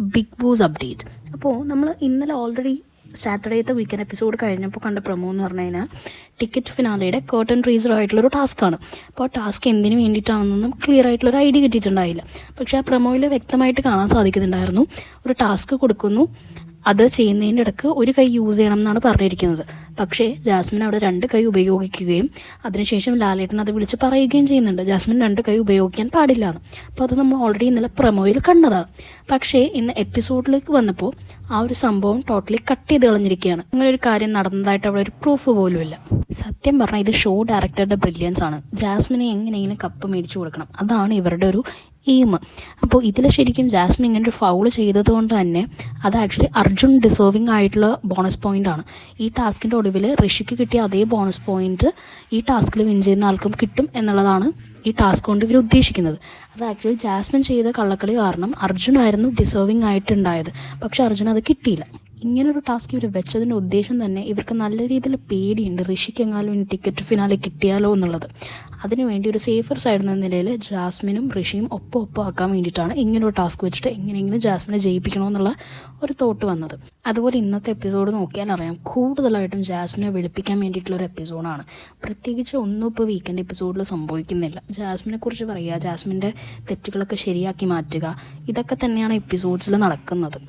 Big boss update അപ്പോൾ നമ്മൾ ഇന്നലെ ഓൾറെഡി സാറ്റർഡേത്തെ വീക്കെൻഡ് എപ്പിസോഡ് കഴിഞ്ഞപ്പോൾ കണ്ട പ്രൊമോ എന്ന് പറഞ്ഞു കഴിഞ്ഞാൽ ടിക്കറ്റ് ഫിനാലയുടെ കേർട്ടൺ റീസർ ആയിട്ടുള്ളൊരു ടാസ്ക്കാണ് അപ്പോൾ ആ ടാസ്ക് എന്തിനു വേണ്ടിയിട്ടാണെന്നൊന്നും ക്ലിയർ ആയിട്ടുള്ളൊരു ഐഡിയ കിട്ടിയിട്ടുണ്ടായില്ല. പക്ഷേ ആ പ്രൊമോയിൽ വ്യക്തമായിട്ട് കാണാൻ സാധിക്കുന്നുണ്ടായിരുന്നു. ഒരു ടാസ്ക് കൊടുക്കുന്നു. അത് ചെയ്യുന്നതിന്റെ ഇടയ്ക്ക് ഒരു കൈ യൂസ് ചെയ്യണം എന്നാണ് പറഞ്ഞിരിക്കുന്നത്. പക്ഷേ ജാസ്മിൻ അവിടെ രണ്ട് കൈ ഉപയോഗിക്കുകയും അതിനുശേഷം ലാലേട്ടൻ അത് വിളിച്ച് പറയുകയും ചെയ്യുന്നുണ്ട്. ജാസ്മിൻ രണ്ട് കൈ ഉപയോഗിക്കാൻ പാടില്ല എന്ന്. അപ്പോൾ അത് നമ്മൾ ഓൾറെഡി ഇന്നലെ പ്രമോയിൽ കണ്ടതാണ്. പക്ഷേ ഇന്ന് എപ്പിസോഡിലേക്ക് വന്നപ്പോൾ ആ ഒരു സംഭവം ടോട്ടലി കട്ട് ചെയ്ത് കളഞ്ഞിരിക്കുകയാണ്. അങ്ങനെ ഒരു കാര്യം നടന്നതായിട്ട് അവിടെ ഒരു പ്രൂഫ് പോലുമില്ല സത്യം പറഞ്ഞാൽ ഇത് ഷോ ഡയറക്ടറുടെ ബ്രില്യൻസ് ആണ്. ജാസ്മിനെ എങ്ങനെയെങ്കിലും കപ്പ് മേടിച്ചു കൊടുക്കണം? അതാണ് ഇവരുടെ ഒരു എയിം അപ്പോൾ ഇതിൽ ശരിക്കും ജാസ്മിൻ ഇങ്ങനെ ഒരു ഫൗൾ ചെയ്തത് കൊണ്ട് തന്നെ അത് ആക്ച്വലി അർജുൻ ഡിസേർവിംഗ് ആയിട്ടുള്ള ബോണസ് പോയിന്റ് ആണ്. ഈ ടാസ്കിന്റെ ഒടുവിൽ ഋഷിക്ക് കിട്ടിയ അതേ ബോണസ് പോയിന്റ് ഈ ടാസ്കിൽ വിൻ ചെയ്യുന്ന ആൾക്കും കിട്ടും എന്നുള്ളതാണ് ഈ ടാസ്ക് കൊണ്ട് ഇവർ ഉദ്ദേശിക്കുന്നത്. അത് ആക്ച്വലി ജാസ്മിൻ ചെയ്ത കള്ളക്കളി കാരണം അർജുനായിരുന്നു ഡിസേർവിംഗ് ആയിട്ടുണ്ടായത്. പക്ഷെ അർജുൻ അത് കിട്ടിയില്ല. ഇങ്ങനൊരു ടാസ്ക് ഇവർ വെച്ചതിന്റെ ഉദ്ദേശം തന്നെ ഇവർക്ക് നല്ല രീതിയിൽ പേടിയുണ്ട്. ഋഷിക്ക് എങ്ങാലും ഇനി ടിക്കറ്റ് ഫിനാലെ കിട്ടിയാലോ എന്നുള്ളത്. അതിനുവേണ്ടി ഒരു സേഫർ സൈഡ് എന്ന നിലയിൽ ജാസ്മിനും ഋഷിയും ഒപ്പം ഒപ്പം ആക്കാൻ വേണ്ടിയിട്ടാണ് ഇങ്ങനൊരു ടാസ്ക് വെച്ചിട്ട് എങ്ങനെയെങ്കിലും ജാസ്മിനെ ജയിപ്പിക്കണമെന്നുള്ള ഒരു തോട്ട് വന്നത്. അതുപോലെ ഇന്നത്തെ എപ്പിസോഡ് നോക്കിയാൽ അറിയാം കൂടുതലായിട്ടും ജാസ്മിനെ വെളുപ്പിക്കാൻ വേണ്ടിയിട്ടുള്ള ഒരു എപ്പിസോഡാണ് പ്രത്യേകിച്ച് ഒന്നും ഇപ്പോൾ വീക്കെൻഡ് എപ്പിസോഡിൽ സംഭവിക്കുന്നില്ല. ജാസ്മിനെ കുറിച്ച് പറയുക ജാസ്മിന്റെ തെറ്റുകളൊക്കെ ശരിയാക്കി മാറ്റുക ഇതൊക്കെ തന്നെയാണ് എപ്പിസോഡ്സിൽ നടക്കുന്നത്.